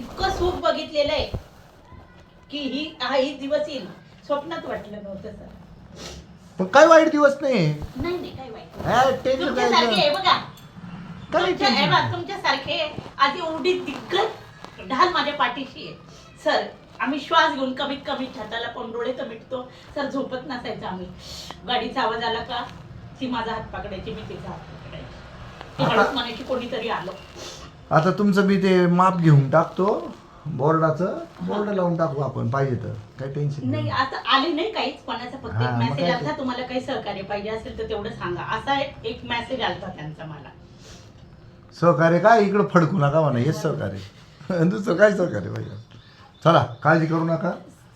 इतकं सुख बघितलेलं आहे की ही हा ही दिवस येईल. स्वप्नात वाटलं नव्हतं सर. पण काय वाईट दिवस नाही? नाही नाही काय वाईट हा, टेन्शन तुमच्यासारखे आहे काय बघा. काय तुमच्या हे टेन्शन? बघा, तुमच्यासारखे आज एवढी दिग्गज ढाल माझ्या पाठीशी आहे. सर आम्ही श्वास घेऊन कमीत कमी छताला पण डोळे तर मिटतो. सर झोपत नसायचं आम्ही. गाडीचा आवाज आला का? ती माझा हात पकडायची मी तिचा हात पकडायची. ती आता- हळूच म्हणायची कोणीतरी आलो. आता तुमचं मी ते माप घेऊन टाकतो बोर्डाचं. बोर्ड लावून टाकू आपण पाहिजे तर. काही टेन्शन नाही. नाही आता आले नाही काहीच कोणाचा फक्त हा, एक मग मेसेज काय आलता ते? तुम्हाला काही सहकार्य पाहिजे असेल तर तेवढं सांगा. असा एक- एक मेसेज आलता त्यांचा मला. सहकार्य काय? इकडं फडकू नका म्हणा हेच सहकार्य. दुसरं काय सहकार्य पाहिजे? चला काळजी करू नका.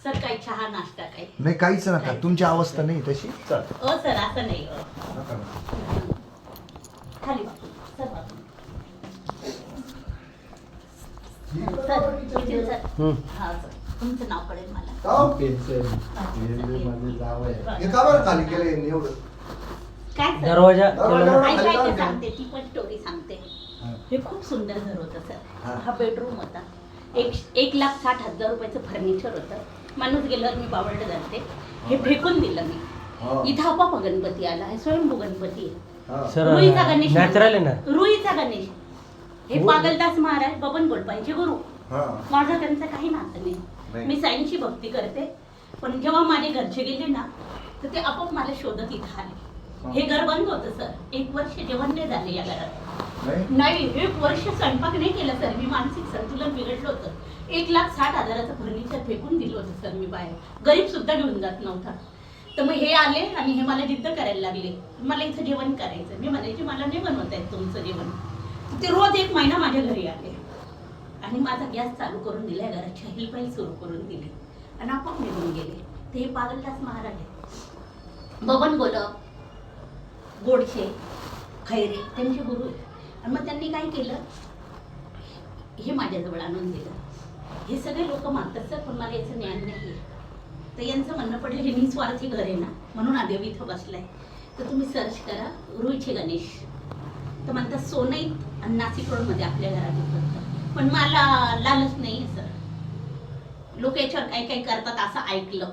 सर काही चहा नाश्ता काही? नाही काहीच नका. तुमची अवस्था नाही तशी. चल. अ सर असं नाही. अ. नका नका. खाली हा सर तुमचं नाव कळेल मला जाऊ. हे का बरं खाली केलं यांनी एवढं? काय सर? दरवाजा सांगते ती पण स्टोरी सांगते. हा. खूप सुंदर घर होतं हा. सर. हा. बेडरूम होता. एक एक लाख साठ हजार रुपयाचं फर्निचर होतं. माणूस गेल्यावर मी बावळलं जाते. हे फेकून दिलं मी. हा. इथं आपोआप गणपती आला. हे स्वयंभू गणपती आहे. हा. सर रुईचा गणेश नॅचरल आहे ना? रुईचा गणेश. हे. पागलदास महाराज बबन गोडपाईचे गुरु. माझं त्यांचं काही नातं नाही. मी साईंची भक्ती करते. पण जेव्हा माझे घरचे गेले ना तर ते आपोआप मला शोधत इथं आले. हे. घर बंद होतं सर. एक वर्ष जेवण नाही झाले या घरात. नाही? एक वर्ष स्वयंपाक नाही केला सर. मी मानसिक संतुलन बिघडलं होतं. एक लाख साठ हजाराचं फर्निचर फेकून दिलं होतं सर मी बाहेर. गरीब सुद्धा घेऊन जात नव्हता. तर मग हे आले आणि हे मला जिद्द करायला लागले. मला इथं जेवण करायचं. मी म्हणायची मला नाही बनवत आहेत तुमचं जेवण. ते रोज एक महिना माझ्या घरी आले. आणि माझा गॅस चालू करून दिला घराची चहिल सुरू करून दिली. आणि आपोआप निघून गेले. ते हे पागलदास महाराज आहे बबन गोलप गोडशे खैरे त्यांचे गुरु आहेत. आणि मग त्यांनी काय केलं? हे माझ्याजवळ आणून दिलं. हे सगळे लोक मानतात सर पण मला याचं ज्ञान नाही आहे तर यांचं म्हणणं पडलं हे निस्वार्थी घर आहे ना म्हणून आदेव इथं बसलाय. तर तुम्ही सर्च करा रुईचे गणेश. तर म्हणतात सोनईत आणि नाशिक रोडमध्ये आपल्या घरात उपलब्ध पण मला लालच नाही सर. लोक याच्यावर काही काही करतात असं ऐकलं.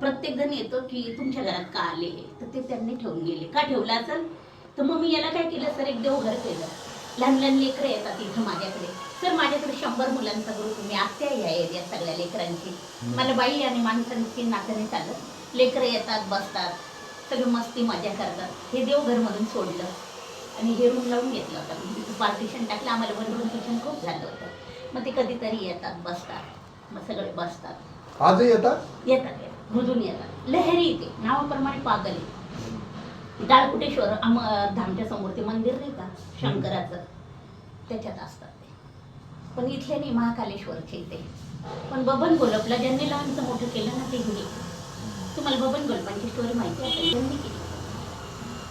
प्रत्येक जण येतो की तुमच्या घरात का आले? तर ते त्यांनी ठेवून गेले. का ठेवलं असेल तर मग मी याला काय केलं सर एक देवघर केलं. लहान लहान लेकरं येतात इथं माझ्याकडे. सर माझ्याकडे शंभर मुलांचा ग्रुप मी आत्या या एरिया सगळ्या लेकरांची. मला बाई आणि माणसांची नात्याने चालत. लेकरं येतात बसतात. सगळी मस्ती मजा करतात. हे देवघरमधून सोडलं. आणि हे रूम लावून घेतलं होतं. मी तिथं पार्टिशन टाकलं आम्हाला वन रूम किचन खूप झालं होतं. मग ते कधीतरी येतात बसतात. मग सगळे बसतात. आजही येतात? येतात येतात. मुजून येतात. लहरी येते नावाप्रमाणे पागल आहे. डाळकुटेश्वर आम धामच्या समोर ते मंदिर नाही का? शंकराचं. त्याच्यात असतात ते. पण इथले नाही महाकालेश्वरचे इथे पण बबन गोलपला ज्यांनी लहानचं मोठं केलं ना ते तुम्हाला बबन गोलपांची स्टोरी माहिती असेल त्यांनी केली.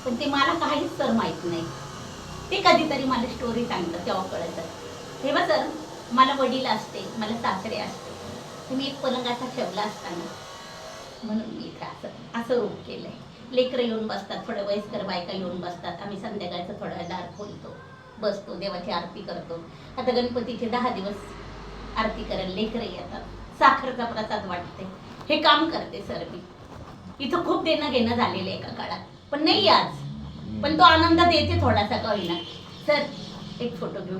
पण ते मला काहीच सर माहीत नाही. ते कधीतरी मला स्टोरी सांगतात तेव्हा कळतं. तेव्हा सर मला वडील असते मला सासरे असते. मी एक पलंगाचा ठेवला असताना म्हणून मी इथं असं असं रूप केलंय. लेकरं येऊन बसतात थोडं वयस्कर बायका येऊन बसतात. आम्ही संध्याकाळचं थोडा दार खोलतो बसतो देवाची आरती करतो. आता गणपतीचे दहा दिवस आरती करायला लेकरं येतात. साखरचा प्रसाद वाटते हे काम करते सर मी. इथं खूप देणं घेणं झालेलं आहे एका काळात. पण नाही आज. पण तो आनंद देते थोडासा का होईना. सर एक फोटो घेऊ.